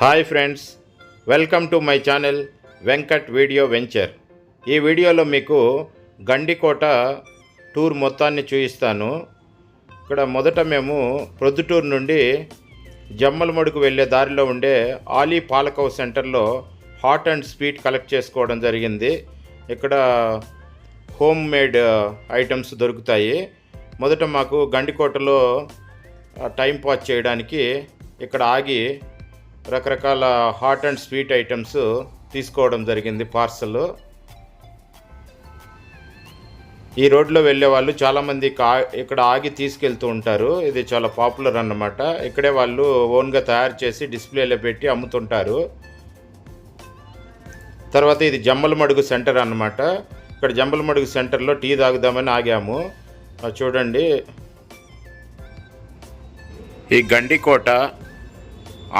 Hi friends welcome to my channel Venkat video venture. ఈ వీడియోలో మీకు గండికోట టూర్ మొత్తాన్ని చూపిస్తాను ఇక్కడ మొదట మేము ప్రొద్దుటూరు నుండి జమ్మలమడుకు వెళ్ళే దారిలో ఉండే ఆలీ పాలకవ్ సెంటర్లో హాట్ అండ్ స్వీట్ కలెక్ట్ చేసుకోవడం జరిగింది. ఇక్కడ హోమ్ మేడ్ ఐటమ్స్ దొరుకుతాయి. మొదట మాకు గండికోటలో టైం పాస్ చేయడానికి ఇక్కడ ఆగి రకరకాల హాట్ అండ్ స్వీట్ ఐటమ్స్ తీసుకోవడం జరిగింది పార్సల్ ఈ రోడ్లో వెళ్ళే వాళ్ళు చాలామంది ఇక్కడ ఆగి తీసుకెళ్తూ ఉంటారు. ఇది చాలా పాపులర్ అన్నమాట. ఇక్కడే వాళ్ళు ఓన్గా తయారు చేసి డిస్ప్లేలో పెట్టి అమ్ముతుంటారు. తర్వాత ఇది జమ్మలమడుగు సెంటర్ అన్నమాట. ఇక్కడ జమ్మలమడుగు సెంటర్లో టీ తాగుదామని ఆగాము. చూడండి. ఈ గండికోట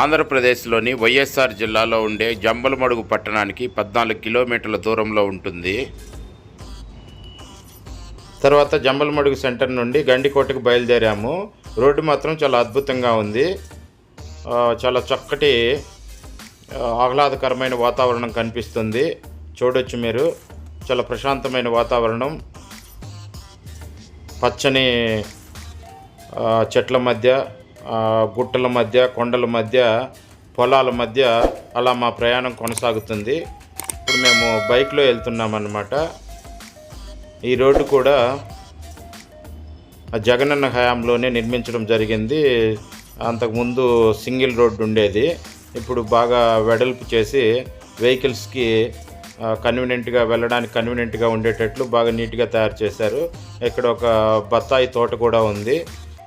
ఆంధ్రప్రదేశ్లోని వైఎస్ఆర్ జిల్లాలో ఉండే జంబలమడుగు పట్టణానికి పద్నాలుగు కిలోమీటర్ల దూరంలో ఉంటుంది. తర్వాత జంబలమడుగు సెంటర్ నుండి గండికోటకు బయలుదేరాము. రోడ్డు మాత్రం చాలా అద్భుతంగా ఉంది. చాలా చక్కటి ఆహ్లాదకరమైన వాతావరణం కనిపిస్తుంది. చూడొచ్చు మీరు. చాలా ప్రశాంతమైన వాతావరణం. పచ్చని చెట్ల మధ్య గుట్టల మధ్య కొండల మధ్య పొలాల మధ్య అలా మా ప్రయాణం కొనసాగుతుంది. ఇప్పుడు మేము బైక్లో వెళ్తున్నామన్నమాట. ఈ రోడ్డు కూడా జగనన్న హయాంలోనే నిర్మించడం జరిగింది. అంతకుముందు సింగిల్ రోడ్డు ఉండేది. ఇప్పుడు బాగా వెడల్పు చేసి వెహికల్స్కి కన్వీనియంట్గా వెళ్ళడానికి కన్వీనియంట్గా ఉండేటట్లు బాగా నీట్గా తయారు చేశారు. ఇక్కడ ఒక బత్తాయి తోట కూడా ఉంది.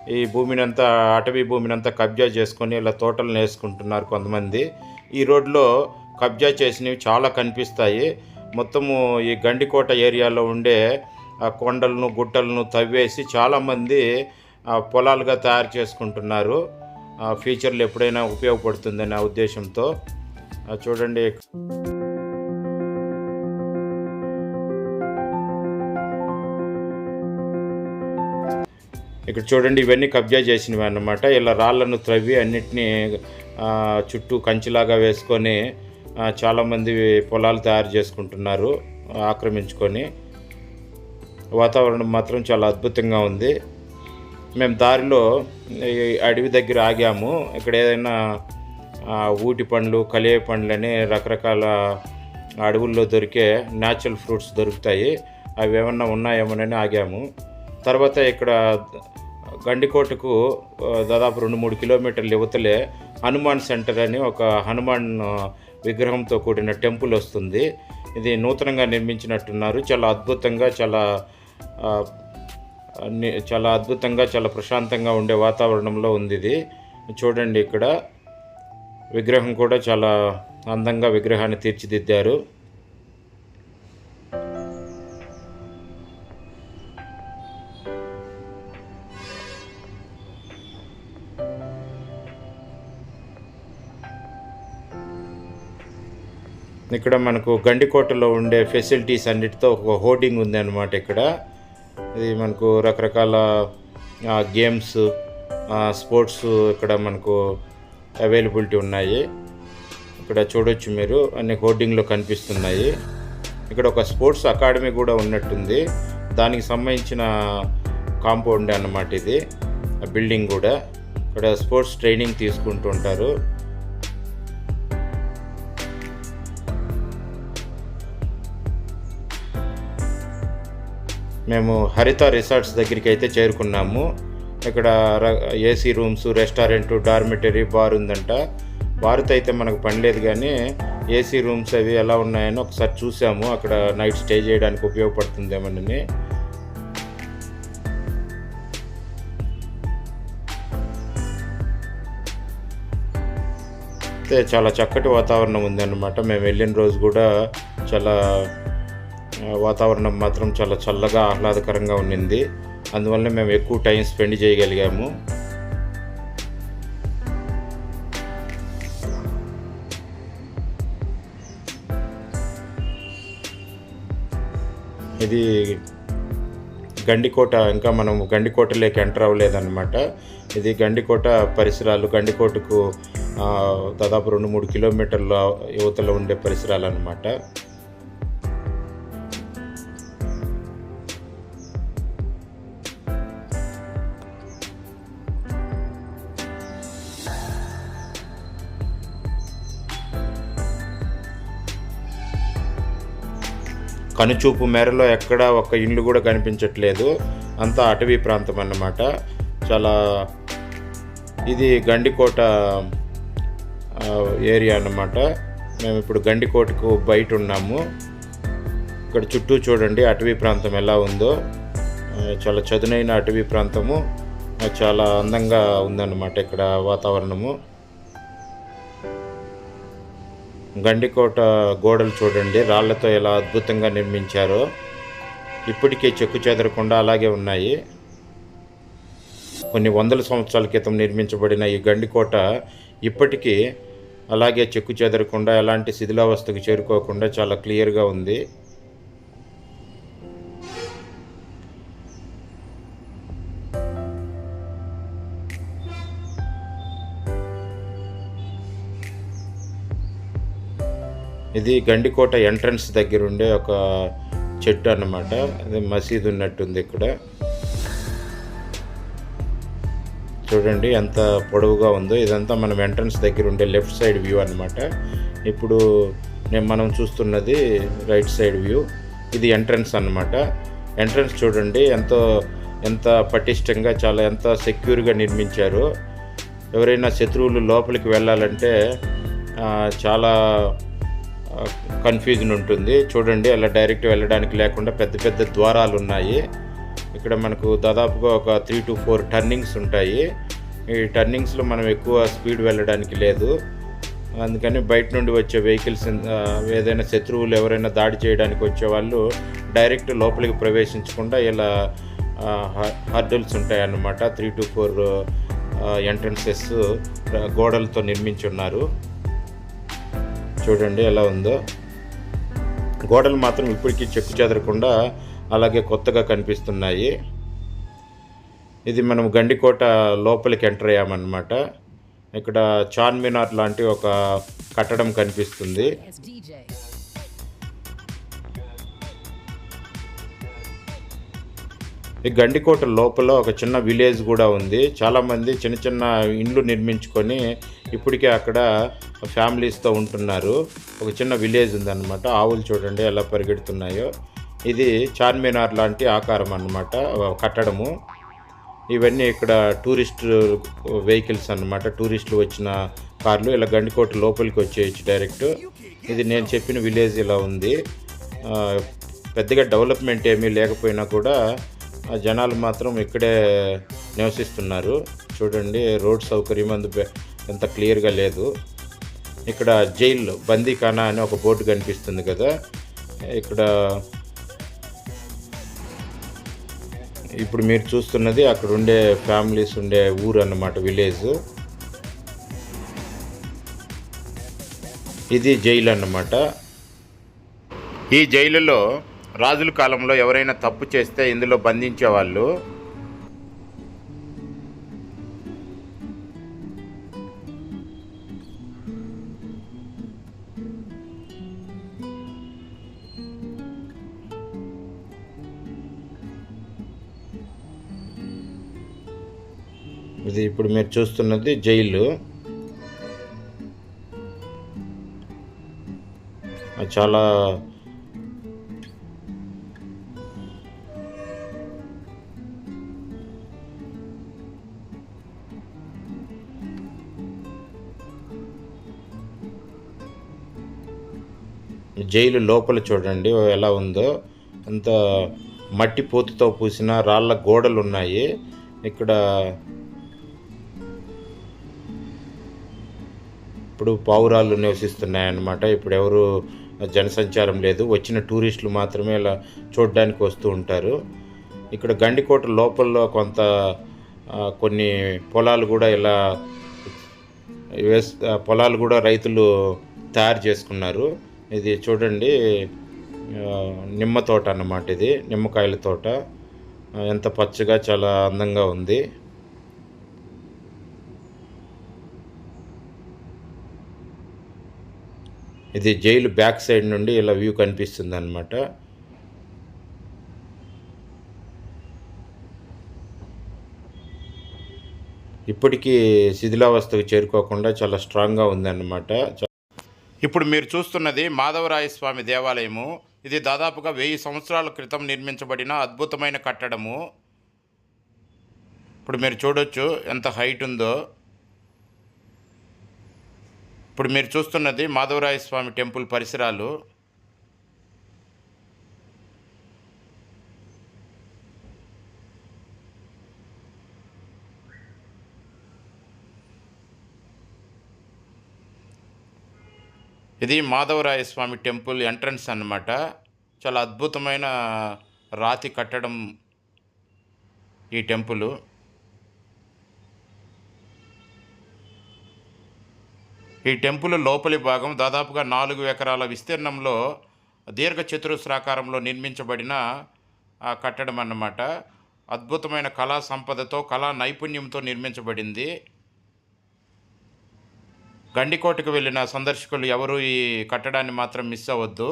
ఈ భూమినంతా అటవీ భూమినంతా కబ్జా చేసుకొని ఇలా తోటలు వేసుకుంటున్నారు కొంతమంది. ఈ రోడ్లో కబ్జా చేసినవి చాలా కనిపిస్తాయి. మొత్తము ఈ గండికోట ఏరియాలో ఉండే ఆ కొండలను గుట్టలను తవ్వేసి చాలామంది పొలాలుగా తయారు చేసుకుంటున్నారు. ఆ, ఫ్యూచర్లో ఎప్పుడైనా ఉపయోగపడుతుందనే ఆ ఉద్దేశంతో చూడండి. ఇక్కడ చూడండి ఇవన్నీ కబ్జా చేసినవి అన్నమాట. ఇలా రాళ్ళను త్రవ్వి అన్నిటినీ చుట్టూ కంచిలాగా వేసుకొని చాలామంది పొలాలు తయారు చేసుకుంటున్నారు ఆక్రమించుకొని. వాతావరణం మాత్రం చాలా అద్భుతంగా ఉంది. మేము దారిలో అడవి దగ్గర ఆగాము. ఇక్కడ ఏదైనా ఊటి పండ్లు కలియ పండ్లు అని రకరకాల అడవుల్లో దొరికే న్యాచురల్ ఫ్రూట్స్ దొరుకుతాయి. అవి ఏమన్నా ఉన్నాయేమోనని ఆగాము. తర్వాత ఇక్కడ గండికోటకు దాదాపు రెండు మూడు కిలోమీటర్ల యువతలే హనుమాన్ సెంటర్ అని ఒక హనుమాన్ విగ్రహంతో కూడిన టెంపుల్ వస్తుంది. ఇది నూతనంగా నిర్మించినట్టున్నారు. చాలా అద్భుతంగా చాలా చాలా అద్భుతంగా చాలా ప్రశాంతంగా ఉండే వాతావరణంలో ఉంది ఇది. చూడండి ఇక్కడ. విగ్రహం కూడా చాలా అందంగా విగ్రహాన్ని తీర్చిదిద్దారు. ఇక్కడ మనకు గండికోటలో ఉండే ఫెసిలిటీస్ అన్నిటితో ఒక హోర్డింగ్ ఉంది అనమాట ఇక్కడ. ఇది మనకు రకరకాల గేమ్స్ ఆ, స్పోర్ట్స్ ఇక్కడ మనకు అవైలబిలిటీ ఉన్నాయి. ఇక్కడ చూడొచ్చు మీరు అన్ని హోర్డింగ్లో కనిపిస్తున్నాయి. ఇక్కడ ఒక స్పోర్ట్స్ అకాడమీ కూడా ఉన్నట్టుంది. దానికి సంబంధించిన కాంపౌండ్ అన్నమాట ఇది ఆ బిల్డింగ్ కూడా. ఇక్కడ స్పోర్ట్స్ ట్రైనింగ్ తీసుకుంటూ మేము హరిత రిసార్ట్స్ దగ్గరికి అయితే చేరుకున్నాము. ఇక్కడ AC rooms restaurant dormitory bar ఉందంట. బార్తో అయితే మనకు పని లేదు కానీ ఏసీ రూమ్స్ అవి ఎలా ఉన్నాయని ఒకసారి చూసాము. అక్కడ నైట్ స్టే చేయడానికి ఉపయోగపడుతుందేమోనని అయితే చాలా చక్కటి వాతావరణం ఉందన్నమాట. మేము వెళ్ళిన రోజు కూడా చాలా వాతావరణం మాత్రం చాలా చల్లగా ఆహ్లాదకరంగా ఉండింది. అందువల్ల మేము ఎక్కువ టైం స్పెండ్ చేయగలిగాము. ఇది గండికోట ఇంకా మనం గండికోటలోకి ఎంటర్ అవ్వలేదన్నమాట. ఇది గండికోట పరిసరాలు గండికోటకు దాదాపు రెండు మూడు కిలోమీటర్ల యువతలో ఉండే పరిసరాలు అన్నమాట కనుచూపు మేరలో ఎక్కడ ఒక ఇల్లు కూడా కనిపించట్లేదు. అంతా అటవీ ప్రాంతం అన్నమాట. చాలా ఇది గండికోట ఏరియా అన్నమాట. మేము ఇప్పుడు గండికోటకు బయట ఉన్నాము. ఇక్కడ చుట్టూ చూడండి అటవీ ప్రాంతం ఎలా ఉందో. చాలా చదునైన అటవీ ప్రాంతము. చాలా అందంగా ఉందన్నమాట ఇక్కడ వాతావరణము. గండికోట గోడలు చూడండి. రాళ్ళతో ఎలా అద్భుతంగా నిర్మించారో ఇప్పటికీ చెక్కు చెదరకుండా అలాగే ఉన్నాయి. కొన్ని వందల సంవత్సరాల క్రితం నిర్మించబడిన ఈ గండికోట ఇప్పటికీ అలాగే చెక్కు చెదరకుండా ఎలాంటి శిథిలావస్థకు చేరుకోకుండా చాలా క్లియర్గా ఉంది. ఇది గండికోట ఎంట్రన్స్ దగ్గర ఉండే ఒక చెట్టు అన్నమాట. అది మసీదు ఉన్నట్టుంది ఇక్కడ. చూడండి ఎంత పొడవుగా ఉందో. ఇదంతా మనం ఎంట్రన్స్ దగ్గర ఉండే లెఫ్ట్ సైడ్ వ్యూ అన్నమాట. ఇప్పుడు నేను మనం చూస్తున్నది రైట్ సైడ్ వ్యూ. ఇది ఎంట్రన్స్ అన్నమాట. ఎంట్రన్స్ చూడండి ఎంతో ఎంత పటిష్టంగా చాలా ఎంత సెక్యూర్గా నిర్మించారు. ఎవరైనా శత్రువులు లోపలికి వెళ్ళాలంటే చాలా కన్ఫ్యూజన్ ఉంటుంది. చూడండి అలా డైరెక్ట్ వెళ్ళడానికి లేకుండా పెద్ద పెద్ద ద్వారాలు ఉన్నాయి. ఇక్కడ మనకు దాదాపుగా ఒక త్రీ టు ఫోర్ టర్నింగ్స్ ఉంటాయి. ఈ టర్నింగ్స్లో మనం ఎక్కువ స్పీడ్ వెళ్ళడానికి లేదు. అందుకని బయట నుండి వచ్చే వెహికల్స్ ఏదైనా శత్రువులు ఎవరైనా దాడి చేయడానికి వచ్చే వాళ్ళు డైరెక్ట్ లోపలికి ప్రవేశించకుండా ఇలా హర్డల్స్ ఉంటాయి అన్నమాట త్రీ టు ఫోర్ ఎంట్రన్సెస్ గోడలతో నిర్మించి ఉన్నారు. చూడండి ఎలా ఉందో. గోడలు మాత్రం ఇప్పటికీ చెక్కు చెదరకుండా అలాగే కొత్తగా కనిపిస్తున్నాయి. ఇది మనం గండికోట లోపలికి ఎంటర్ అయ్యామన్నమాట. ఇక్కడ చార్మినార్ లాంటి ఒక కట్టడం కనిపిస్తుంది. ఈ గండికోట లోపల ఒక చిన్న విలేజ్ కూడా ఉంది. చాలామంది చిన్న చిన్న ఇండ్లు నిర్మించుకొని ఇప్పటికే అక్కడ ఫ్యామిలీస్తో ఉంటున్నారు. ఒక చిన్న విలేజ్ ఉందన్నమాట. ఆవులు చూడండి ఎలా పరిగెడుతున్నాయో. ఇది చార్మినార్ లాంటి ఆకారం అన్నమాట కట్టడము. ఇవన్నీ ఇక్కడ టూరిస్ట్ వెహికల్స్ అన్నమాట. టూరిస్టులు వచ్చిన కార్లు ఇలా గండికోట లోపలికి వచ్చేయచ్చు డైరెక్ట్. ఇది నేను చెప్పిన విలేజ్ ఇలా ఉంది. పెద్దగా డెవలప్మెంట్ ఏమీ లేకపోయినా కూడా ఆ జనాలు మాత్రం ఇక్కడే నివసిస్తున్నారు. చూడండి రోడ్ సౌకర్యం అందు ఎంత క్లియర్గా లేదు. ఇక్కడ జైలు బందీఖానా అని ఒక బోర్డు కనిపిస్తుంది కదా. ఇక్కడ ఇప్పుడు మీరు చూస్తున్నది అక్కడ ఉండే ఫ్యామిలీస్ ఉండే ఊరు అన్నమాట విలేజ్. ఇది జైలు అన్నమాట. ఈ జైలులో రాజుల కాలంలో ఎవరైనా తప్పు చేస్తే ఇందులో బంధించేవాళ్ళు. ఇది ఇప్పుడు మీరు చూస్తున్నది జైలు. అది చాలా జైలు లోపల చూడండి ఎలా ఉందో. అంత మట్టి పోతుతో పూసిన రాళ్ళ గోడలు ఉన్నాయి ఇక్కడ ఇప్పుడు పావురాలు నివసిస్తున్నాయి అన్నమాట ఇప్పుడు ఎవరు జనసంచారం లేదు. వచ్చిన టూరిస్టులు మాత్రమే ఇలా చూడడానికి వస్తూ ఉంటారు. ఇక్కడ గండికోట లోపల కొంత కొన్ని పొలాలు కూడా ఇలా వేస్ పొలాలు కూడా రైతులు తయారు చేసుకున్నారు. ఇది చూడండి నిమ్మ తోట అన్నమాట ఇది నిమ్మకాయల తోట. ఎంత పచ్చగా చాలా అందంగా ఉంది. ఇది జైలు బ్యాక్ సైడ్ నుండి ఇలా వ్యూ కనిపిస్తుంది అనమాట ఇప్పటికీ శిథిలావస్థకు చేరుకోకుండా చాలా స్ట్రాంగ్గా ఉందన్నమాట. ఇప్పుడు మీరు చూస్తున్నది మాధవరాయ స్వామి దేవాలయము. ఇది దాదాపుగా వెయ్యి సంవత్సరాల క్రితం నిర్మించబడిన అద్భుతమైన కట్టడము. ఇప్పుడు మీరు చూడొచ్చు ఎంత హైట్ ఉందో. ఇప్పుడు మీరు చూస్తున్నది మాధవరాయ స్వామి టెంపుల్ పరిసరాలు. ఇది మాధవరాయ స్వామి టెంపుల్ ఎంట్రన్స్ అన్నమాట. చాలా అద్భుతమైన రాతి కట్టడం ఈ టెంపుల్. ఈ టెంపుల్ లోపలి భాగం దాదాపుగా నాలుగు ఎకరాల విస్తీర్ణంలో దీర్ఘ చతురస్రాకారంలో నిర్మించబడిన ఆ కట్టడం అన్నమాట. అద్భుతమైన కళా సంపదతో కళా నైపుణ్యంతో నిర్మించబడింది. గండికోటకు వెళ్ళిన సందర్శకులు ఎవరు ఈ కట్టడాన్ని మాత్రం మిస్ అవ్వద్దు.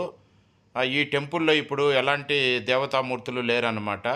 ఈ టెంపుల్లో ఇప్పుడు ఎలాంటి దేవతామూర్తులు లేరన్నమాట.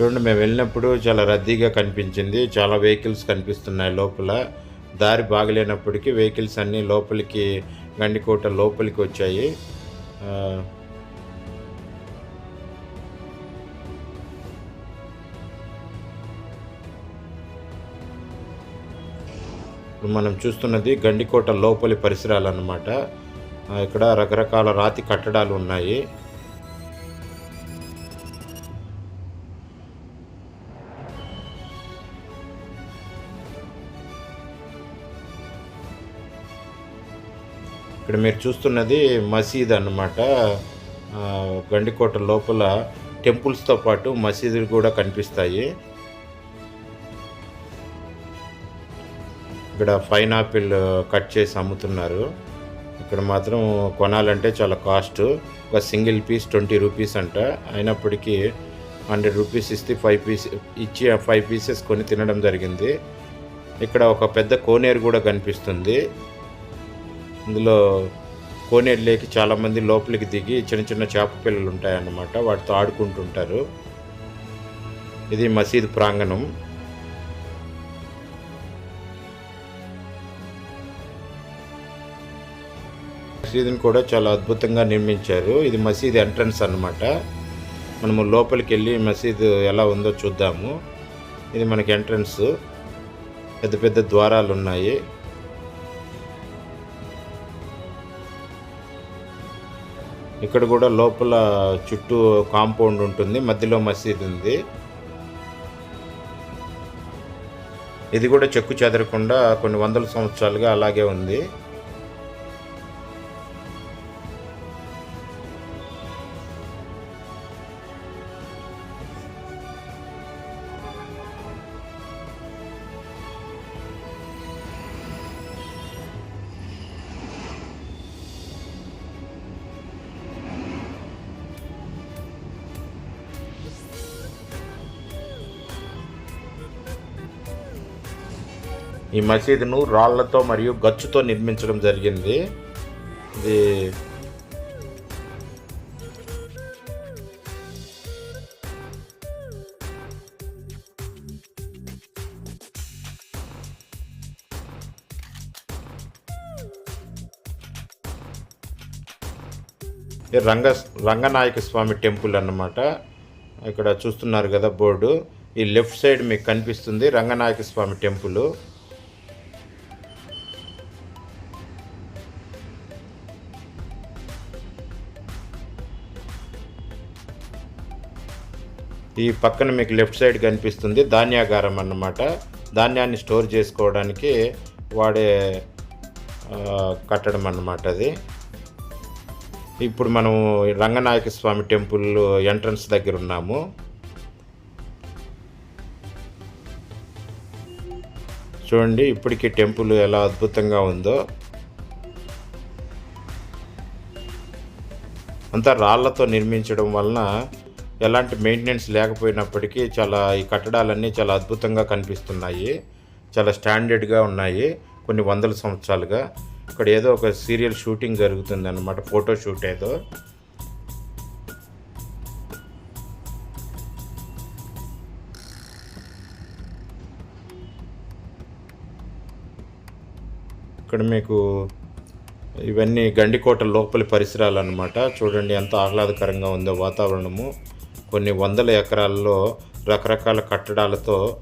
చూడండి మేము వెళ్ళినప్పుడు చాలా రద్దీగా కనిపించింది. చాలా వెహికల్స్ కనిపిస్తున్నాయి లోపల. దారి బాగలేనప్పటికీ వెహికల్స్ అన్నీ లోపలికి గండికోట లోపలికి వచ్చాయి. ఆ, ఇప్పుడు మనం చూస్తున్నది గండికోట లోపలి పరిసరాలు అన్నమాట. ఇక్కడ రకరకాల రాతి కట్టడాలు ఉన్నాయి. ఇక్కడ మీరు చూస్తున్నది మసీద్ అన్నమాట. గండికోట లోపల టెంపుల్స్తో పాటు మసీదులు కూడా కనిపిస్తాయి. ఇక్కడ పైనాపిల్ కట్ చేసి అమ్ముతున్నారు. ఇక్కడ మాత్రం కొనాలంటే చాలా కాస్ట్. ఒక సింగిల్ పీస్ ట్వంటీ రూపీస్ అంట. అయినప్పటికీ హండ్రెడ్ రూపీస్ ఇస్తే ఫైవ్ పీస్ ఇచ్చి ఫైవ్ పీసెస్ కొని తినడం జరిగింది. ఇక్కడ ఒక పెద్ద కోనేరు కూడా కనిపిస్తుంది. ఇందులో కోనేరు లేకి చాలామంది లోపలికి దిగి చిన్న చిన్న చేప పిల్లలు ఉంటాయన్నమాట. వాటితో ఆడుకుంటుంటారు. ఇది మసీద్ ప్రాంగణం. మసీదుని కూడా చాలా అద్భుతంగా నిర్మించారు. ఇది మసీద్ ఎంట్రన్స్ అన్నమాట. మనము లోపలికి వెళ్ళి మసీదు ఎలా ఉందో చూద్దాము. ఇది మనకి ఎంట్రన్స్. పెద్ద పెద్ద ద్వారాలు ఉన్నాయి ఇక్కడ కూడా లోపల చుట్టూ కాంపౌండ్ ఉంటుంది మధ్యలో మసీద్ ఉంది. ఇది కూడా చెక్కు చెదరకుండా కొన్ని వందల సంవత్సరాలుగా అలాగే ఉంది. ఈ మసీదును రాళ్ళతో మరియు గచ్చుతో నిర్మించడం జరిగింది. ఇది రంగ రంగనాయక స్వామి టెంపుల్ అన్నమాట. ఇక్కడ చూస్తున్నారు కదా బోర్డు. ఈ లెఫ్ట్ సైడ్ మీకు కనిపిస్తుంది రంగనాయక స్వామి టెంపుల్. ఈ పక్కన మీకు లెఫ్ట్ సైడ్ కనిపిస్తుంది ధాన్యాగారం అన్నమాట. ధాన్యాన్ని స్టోర్ చేసుకోవడానికి వాడే కట్టడం అన్నమాట అది. ఇప్పుడు మనం రంగనాయక స్వామి టెంపుల్ ఎంట్రన్స్ దగ్గర ఉన్నాము. చూడండి ఇప్పటికీ టెంపుల్ ఎలా అద్భుతంగా ఉందో. అంతా రాళ్ళతో నిర్మించడం వలన ఎలాంటి మెయింటెనెన్స్ లేకపోయినప్పటికీ చాలా ఈ కట్టడాలన్నీ చాలా అద్భుతంగా కనిపిస్తున్నాయి. చాలా స్టాండర్డ్గా ఉన్నాయి. కొన్ని వందల సంవత్సరాలుగా. ఇక్కడ ఏదో ఒక సీరియల్ షూటింగ్ జరుగుతుంది అనమాట ఫోటో షూట్ ఏదో. ఇక్కడ మీకు ఇవన్నీ గండికోట లోపలి పరిసరాలు అనమాట చూడండి ఎంత ఆహ్లాదకరంగా ఉందో వాతావరణము. కొన్ని వందల ఎకరాల్లో రకరకాల కట్టడాలతో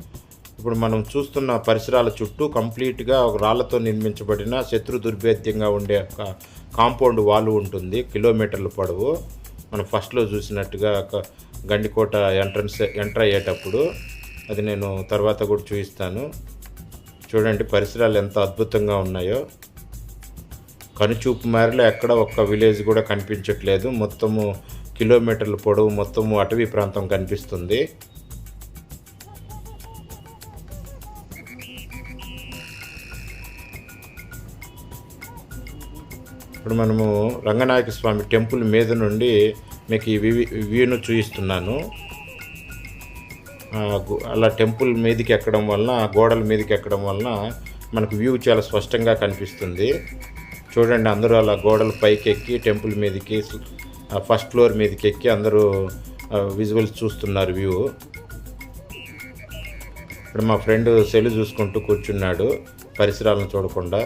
ఇప్పుడు మనం చూస్తున్న పరిసరాల చుట్టూ కంప్లీట్గా ఒక రాళ్ళతో నిర్మించబడిన శత్రు దుర్భేద్యంగా ఉండే ఒక కాంపౌండ్ వాల్ ఉంటుంది కిలోమీటర్ల పొడవు. మనం ఫస్ట్లో చూసినట్టుగా ఒక గండికోట ఎంట్రన్స్ ఎంటర్ అయ్యేటప్పుడు అది నేను తర్వాత కూడా చూపిస్తాను. చూడండి పరిసరాలు ఎంత అద్భుతంగా ఉన్నాయో. కనుచూపు మేరలో ఎక్కడ ఒక్క విలేజ్ కూడా కనిపించట్లేదు. మొత్తము కిలోమీటర్ల పొడవు మొత్తము అటవీ ప్రాంతం కనిపిస్తుంది. ఇప్పుడు మనము రంగనాయక స్వామి టెంపుల్ మీద నుండి మీకు ఈ వ్యూ- వ్యూను చూపిస్తున్నాను అలా టెంపుల్ మీదకి ఎక్కడం వలన గోడల మీదకి ఎక్కడం వలన మనకు వ్యూ చాలా స్పష్టంగా కనిపిస్తుంది. చూడండి అందరూ అలా గోడల పైకి ఎక్కి టెంపుల్ మీదకి ఫస్ట్ ఫ్లోర్ మీదకి ఎక్కి అందరూ విజువల్స్ చూస్తున్నారు వ్యూ ఇక్కడ మా ఫ్రెండ్ సెల్ చూసుకుంటూ కూర్చున్నాడు పరిసరాలను చూడకుండా.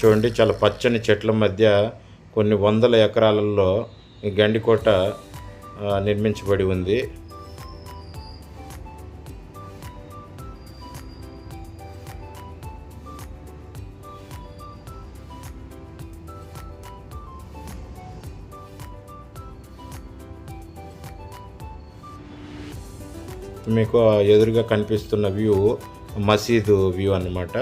చూడండి చాలా పచ్చని చెట్ల మధ్య కొన్ని వందల ఎకరాలలో ఈ గండికోట నిర్మించబడి ఉంది. ఇప్పుడు మీకు ఎదురుగా కనిపిస్తున్న వ్యూ మసీదు వ్యూ అనమాట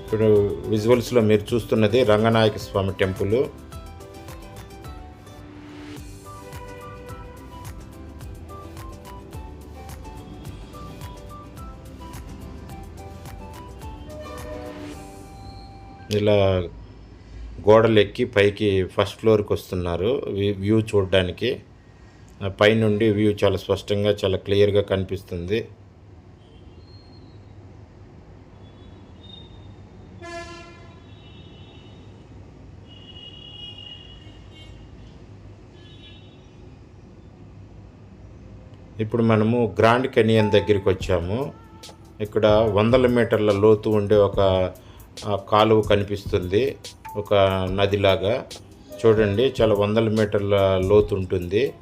ఇప్పుడు విజువల్స్లో మీరు చూస్తున్నది రంగనాయక స్వామి టెంపుల్. ఇలా గోడలు ఎక్కి పైకి ఫస్ట్ ఫ్లోర్కి వస్తున్నారు. వ్యూ- వ్యూ చూడడానికి. ఆ పైనుండి వ్యూ చాలా స్పష్టంగా చాలా క్లియర్గా కనిపిస్తుంది. ఇప్పుడు మనము గ్రాండ్ కెనియన్ దగ్గరికి వచ్చాము. ఇక్కడ వందల మీటర్ల లోతు ఉండే ఒక ఆ, కాలువ కనిపిస్తుంది. ఒక నదిలాగా. చూడండి చాలా వందల మీటర్ల లోతు ఉంటుంది.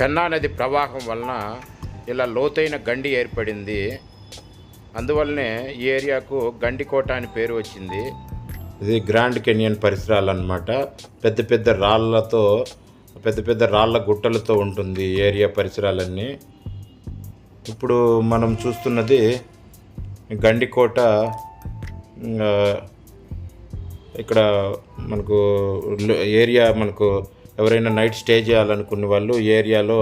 పెన్నా నది ప్రవాహం వలన ఇలా లోతైన గండి ఏర్పడింది. అందువల్లనే ఈ ఏరియాకు గండికోట అని పేరు వచ్చింది. ఇది గ్రాండ్ కెనియన్ పరిసరాలు అన్నమాట. పెద్ద పెద్ద రాళ్ళతో పెద్ద పెద్ద రాళ్ళ గుట్టలతో ఉంటుంది ఏరియా పరిసరాలన్నీ. ఇప్పుడు మనం చూస్తున్నది గండికోట ఇక్కడ మనకు ఏరియా మనకు ఎవరైనా నైట్ స్టే చేయాలనుకునే వాళ్ళు ఏరియాలో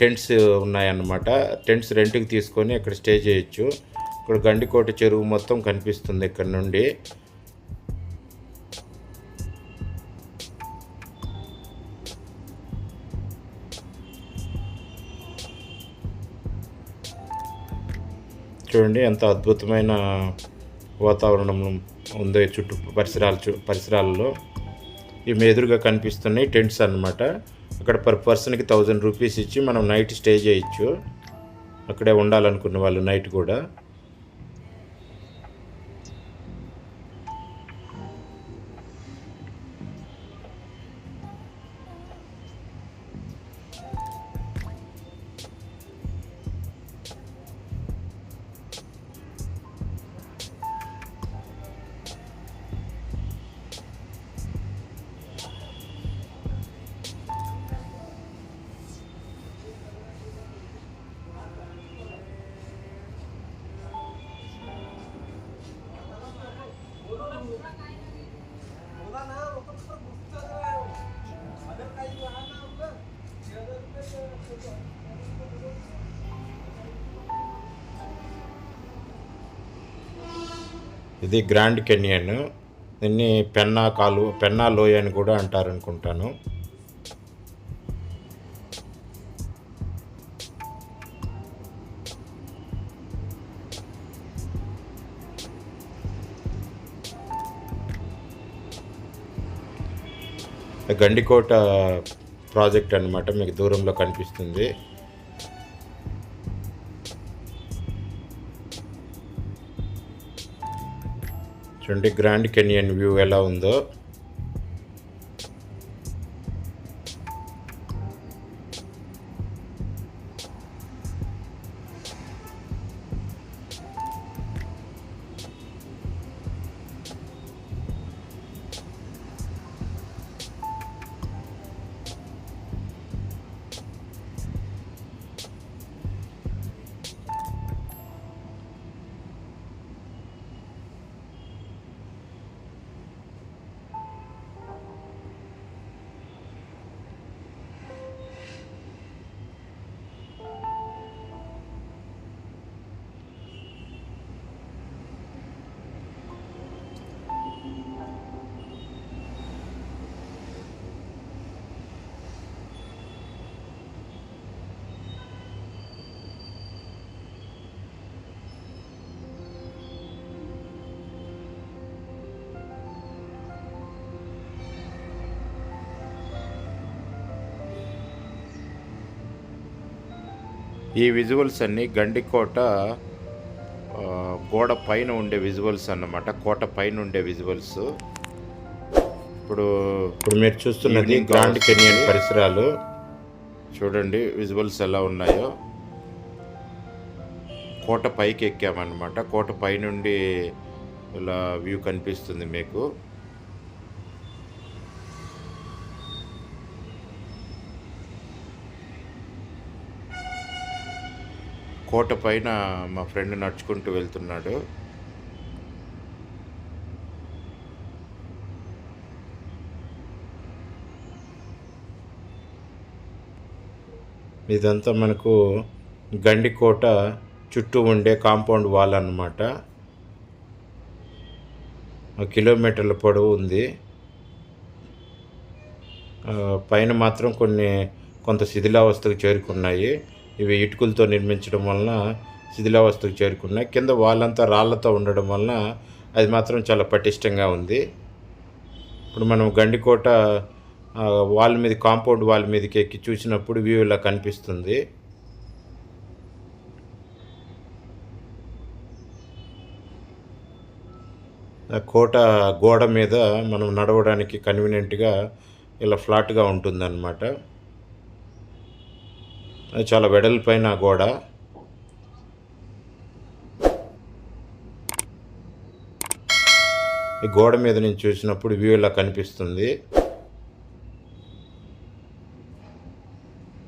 టెంట్స్ ఉన్నాయన్నమాట. టెంట్స్ రెంట్కి తీసుకొని ఇక్కడ స్టే చేయొచ్చు. ఇక్కడ గండికోట చెరువు మొత్తం కనిపిస్తుంది ఇక్కడ నుండి. చూడండి ఎంత అద్భుతమైన వాతావరణం ఉందో చుట్టూ పరిసరాల చు పరిసరాలలో. ఇవి ఎదురుగా కనిపిస్తున్నాయి టెంట్స్ అన్నమాట. అక్కడ పర్ పర్సన్కి థౌజండ్ రూపీస్ ఇచ్చి మనం నైట్ స్టే చేయొచ్చు. అక్కడే ఉండాలనుకున్న వాళ్ళు నైట్ కూడా. ఇది గ్రాండ్ కెనియన్ దీన్ని పెన్నా కాలు పెన్నా లోయ అని కూడా అంటారు అనుకుంటాను గండికోట ప్రాజెక్ట్ అన్నమాట మీకు దూరంలో కనిపిస్తుంది. చూడండి గ్రాండ్ కెనియన్ వ్యూ ఎలా ఉందో ఈ విజువల్స్ అన్నీ గండికోట గోడ పైన ఉండే విజువల్స్ అన్నమాట. కోట పైన ఉండే విజువల్స్ ఇప్పుడు ఇప్పుడు మీరు చూస్తున్నది గ్రాండ్ కెనియన్. పరిసరాలు. చూడండి విజువల్స్ ఎలా ఉన్నాయో. కోట పైకి ఎక్కామన్నమాట కోట పైనుండి ఇలా వ్యూ కనిపిస్తుంది మీకు. కోట పైన మా ఫ్రెండ్ నడుచుకుంటూ వెళ్తున్నాడు. ఇదంతా మనకు గండికోట చుట్టూ ఉండే కాంపౌండ్ వాల్ అన్నమాట. కిలోమీటర్ల పొడవు ఉంది. పైన మాత్రం కొన్ని కొంత శిథిలావస్థకు చేరుకున్నాయి. ఇవి ఇటుకలతో నిర్మించడం వలన శిథిలావస్థకు చేరుకున్నాయి. కింద వాళ్ళంతా రాళ్ళతో ఉండడం వలన అది మాత్రం చాలా పటిష్టంగా ఉంది. ఇప్పుడు మనం గండికోట వాల్ మీద కాంపౌండ్ వాల్ మీదకి ఎక్కి చూసినప్పుడు వ్యూ ఇలా కనిపిస్తుంది. కోట గోడ మీద మనం నడవడానికి కన్వీనియంట్గా ఇలా ఫ్లాట్గా ఉంటుందన్నమాట. చాలా వెడల్పైన గోడ. ఈ గోడ మీద నుంచి చూసినప్పుడు వ్యూ ఇలా కనిపిస్తుంది.